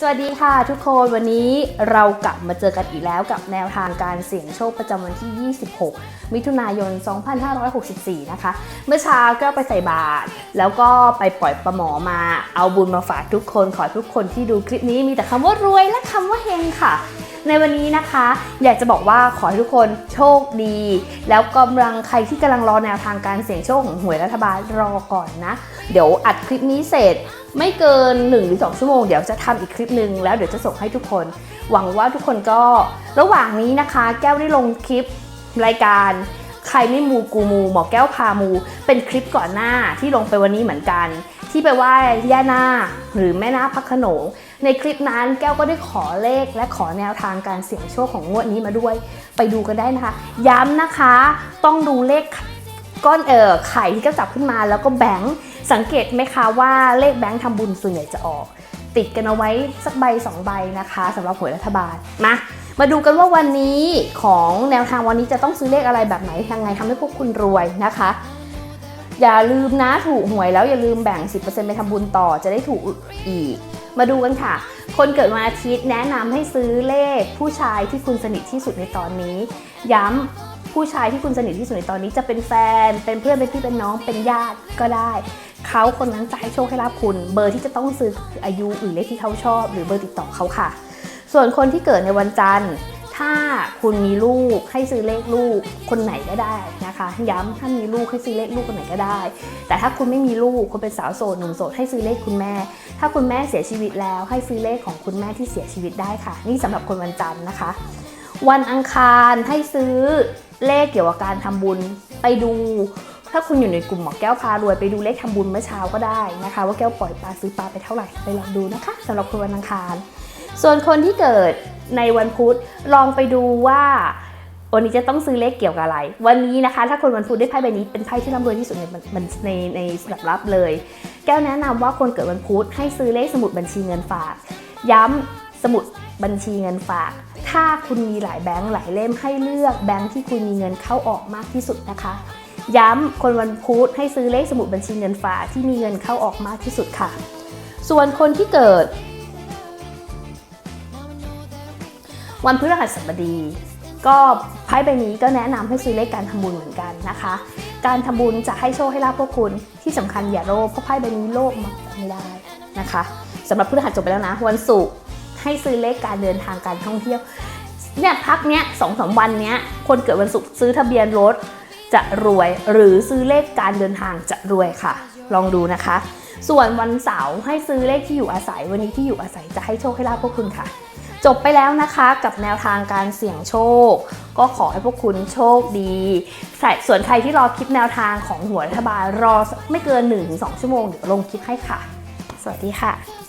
สวัสดีค่ะทุกคนวันนี้เรากลับมาเจอกันอีกแล้วกับแนวทางการเสี่ยงโชคประจำวันที่ 26 มิถุนายน 2564 นะคะ เมื่อเช้าก็ไปใส่บาตรแล้วก็ไปปล่อยปลาหมอมาเอาบุญมาฝากทุกคน ขอให้ทุกคนที่ดูคลิปนี้มีแต่คำว่ารวยและคำว่าเฮงค่ะ ในวันนี้นะคะ อยากจะบอกว่าขอให้ทุกคนโชคดี แล้วกำลังใครที่กำลังรอแนวทางการเสี่ยงโชคของหวยรัฐบาลรอก่อนนะ เดี๋ยวอัดคลิปนี้เสร็จไม่เกิน 1 หรือ 2 ชั่วโมง เดี๋ยวจะทำอีกคลิปหนึ่งแล้วเดี๋ยวจะส่งให้ทุกคน หวังว่าทุกคนก็ระหว่างนี้นะคะ แก้วได้ลงคลิปรายการใครไม่มูกูมูหมอแก้วพามู เป็นคลิปก่อนหน้าที่ลงไปวันนี้เหมือนกัน ที่ไปไหว้ย่านาหรือแม่นาคพระโขนงในคลิปนั้นแก้วก็ได้ขอเลขและขอแนวทางการเสี่ยงโชคของงวดนี้มาด้วย ไปดูกันได้นะคะ ย้ำนะคะ ต้องดูเลขก้อนเอ่อไข่ที่ก็จับขึ้นมาแล้วก็แบงค์สังเกตไหมคะว่าเลขแบงค์ทำบุญส่วนใหญ่จะออก ติดกันเอาไว้สักใบสองใบนะคะสำหรับหวยรัฐบาลมามาดูกันว่าวันนี้ของแนวทางวันนี้จะต้องซื้อเลขอะไรแบบไหนยังไงทำให้พวกคุณรวยนะคะ อย่าลืมนะถูกหวยแล้วอย่าลืมแบ่ง 10%ไปทำบุญต่อจะได้ถูกอีก มาดูกันค่ะ คนเกิดวันอาทิตย์แนะนำให้ซื้อเลขผู้ชายที่คุณสนิทที่สุดในตอนนี้ ย้ำผู้ชายที่คุณสนิทที่สุดในตอนนี้จะเป็นแฟน เป็นเพื่อนเป็นพี่เป็นน้องเป็นญาติก็ได้เขาคนนั้นจะให้โชคให้ลาบคุณ เบอร์ที่จะต้องซื้อคืออายุหรือเลขที่เขาชอบ หรือเบอร์ติดต่อเขาค่ะ ส่วนคนที่เกิดในวันจันทร์ ถ้าคุณมีลูกให้ซื้อเลขลูกคนไหนก็ได้นะคะ ย้ำถ้ามีลูกให้ซื้อเลขลูกคนไหนก็ได้ แต่ถ้าคุณไม่มีลูกคุณเป็นสาวโสดหนุ่มโสดให้ซื้อเลขคุณแม่ ถ้าคุณแม่เสียชีวิตแล้ว ให้ซื้อเลขของคุณแม่ที่เสียชีวิตได้ค่ะ นี่สำหรับคนวันจันทร์นะคะ วันอังคารให้ซื้อเลขเกี่ยวกับการทำบุญไปดูถ้าคุณอยู่ในกลุ่มหมอแก้วพารวยไปดูเลขทำบุญเมื่อเช้าก็ได้นะคะ ว่าแก้วปล่อยปลาซื้อปลาไปเท่าไหร่ไปลองดูนะคะสำหรับคนวันอังคาร ส่วนคนที่เกิดในวันพุธลองไปดูว่าวันนี้จะต้องซื้อเลขเกี่ยวกับอะไร วันนี้นะคะ ถ้าคนวันพุธได้ไพ่ใบนี้เป็นไพ่ที่ร่ำรวยที่สุดในในในในสลับลับเลย แก้วแนะนำว่าคนเกิดวันพุธให้ซื้อเลขสมุดบัญชีเงินฝาก ย้ำสมุดบัญชีเงินฝาก ถ้าคุณมีหลายแบงค์หลายเล่มให้เลือกแบงค์ที่คุณมีเงินเข้าออกมากที่สุดนะคะ ย้ำคนวันพุธให้ซื้อเลขสมุดบัญชีเงินฝากที่มีเงินเข้าออกมากที่สุดค่ะ ส่วนคนที่เกิด วันพฤหัสบดี ก็ไพ่ใบนี้ก็แนะนำให้ซื้อเลขการทำบุญเหมือนกันนะคะ การทำบุญจะให้โชคให้ลาภพวกคุณที่สำคัญอย่าโลภเพราะไพ่ใบนี้โลภมักจะไม่ได้นะคะสำหรับพฤหัสจบไปแล้วนะ วันศุกร์ให้ซื้อเลขการเดินทางการท่องเที่ยวเนี่ยพักเนี้ยสองสามวันเนี้ยคนเกิดวันศุกร์ซื้อทะเบียนรถจะรวยหรือซื้อเลขการเดินทางจะรวยค่ะ ลองดูนะคะ ส่วนวันเสาร์ให้ซื้อเลขที่อยู่อาศัยวันนี้ที่อยู่อาศัยจะให้โชคให้ลาภพวกคุณค่ะ จบไปแล้วนะคะกับแนวทางการเสี่ยงโชค ก็ขอให้พวกคุณโชคดีใส่ส่วนใครที่รอคลิปแนวทางของหัวรัฐบาลรอไม่เกิน 1-2 ชั่วโมงเดี๋ยวลงคลิปให้ค่ะ สวัสดีค่ะ